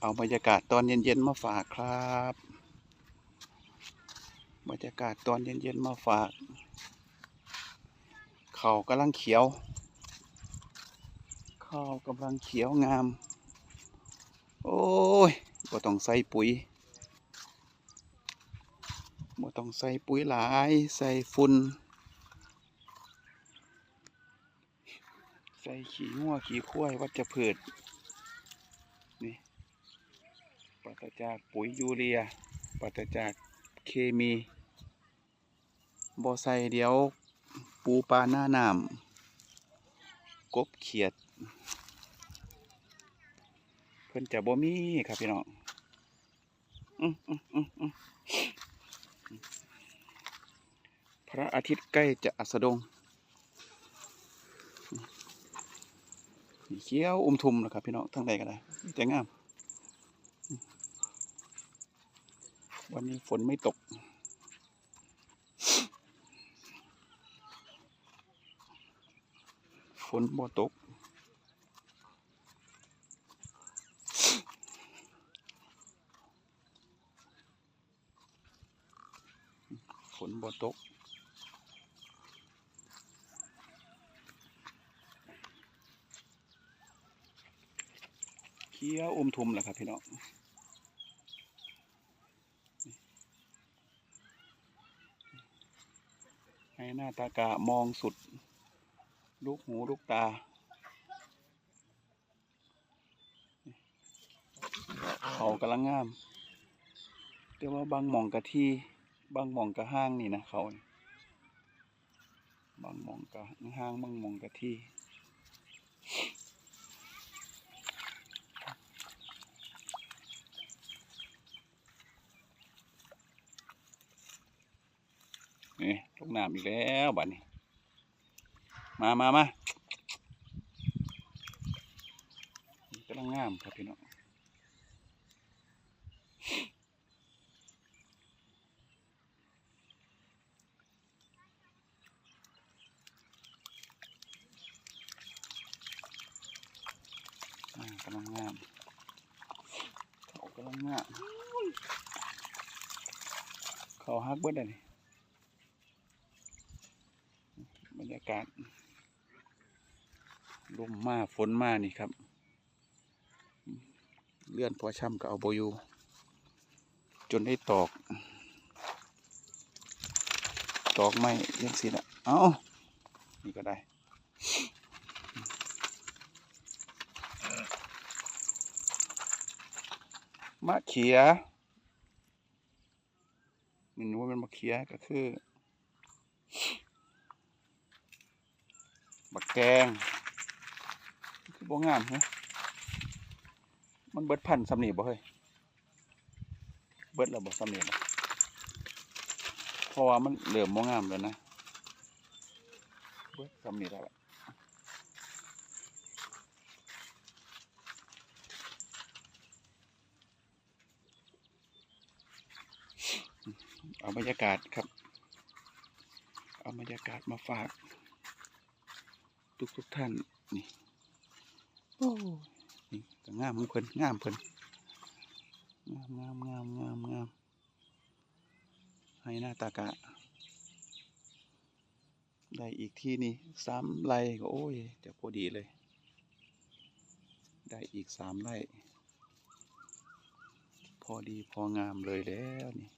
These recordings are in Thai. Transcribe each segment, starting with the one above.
เอาบรรยากาศตอนเย็นๆมาฝากครับ บรรยากาศตอนเย็นๆมาฝาก เขากำลังเขียว ข้าวกำลังเขียวงาม โอ้ยบ่ต้องใส่ปุ๋ยบ่ต้องใส่ปุ๋ยหลาย ใส่ฝุ่นใส่ขี้งัวขี้ควยวัชพืช นี่ ปราศจากปุ๋ยยูเรียปราศจากเคมีบ่ใส่เดี๋ยวปูปลาหน้าน้ำกบเขียด เพิ่นจะบ่มีครับพี่น้องอืออืออืออือพระอาทิตย์ใกล้จะอัสดงเขี้ยวอุ้มทุมนะครับพี่น้องทั้งใดก็ได้แต่งาม วันนี้ฝนไม่ตก ฝนบ่ตก ฝนบ่ตกเขี้ยวอมทุมแหละครับพี่น้อง ห้หน้าตากะมองสุด ลูกหูลูกตา เขากำลังงามเรียกว่าบางหมองกะที่บางหมองกะห้างนี่นะเขาบางหมองกะห้างบางหมองกะที่ นี่ลงน้ำอีกแล้วบัดนี้ มามามานี่กำลังงามครับพี่น้องอ่ากำลังงามเขากำลังงามเขาฮักเบิดเลยากาศลมมาฝนมานี่ครับ เลื่อนพอช่ำก็เอาโบอยูจนได้ตอก ตอกไม่เลี้ยงสิละเอานี่ก็ได้ มะเขียนี่นึกว่าเป็นมะเขียก็คือ บักแกงคือบ่งามเหรอมันเบิดพันธ์สำนีบ่เฮ้ยเบิดแล้วบ่สำนีบ่เพราะว่ามันเหลื่อมบ่งามแล้วนะเบิดสำนีแล้วเอาบรรยากาศครับ เอาบรรยากาศมาฝาก ทุกทุกๆท่านนี่โอ้นี่ก็งามของเพิ่นงามเพิ่นงามงามงามงามงามให้หน้าตากะ ได้อีกที่นี่สามไร่ก็โอ้ยจะพอดีเลย ได้อีกสามไร่พอดีพองามเลยแล้วนี่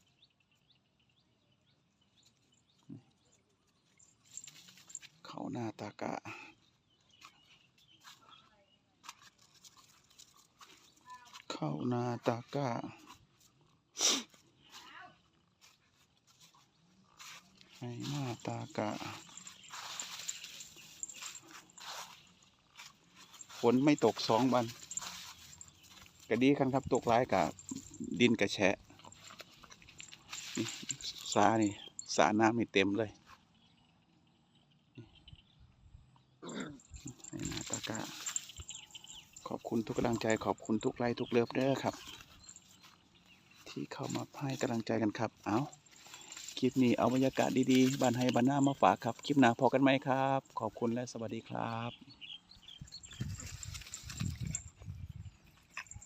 เขาหน้าตากะ ข้านาตากะให้หน้าตากะฝนไม่ตกสองวันก็ดีคันครับ ตกร้ายกับดินกระแฉะสานี่สาน้ำนี่เต็มเลยให้หน้าตากะ ขอบคุณทุกกำลังใจขอบคุณทุกไลค์ทุกเลิฟเด้อครับ ที่เข้ามาให้กำลังใจกันครับ เอาคลิปนี้เอาบรรยากาศดีๆบ้านให้บ้านหน้ามาฝากครับ คลิปหน้าพอกันไหมครับ ขอบคุณและสวัสดีครับ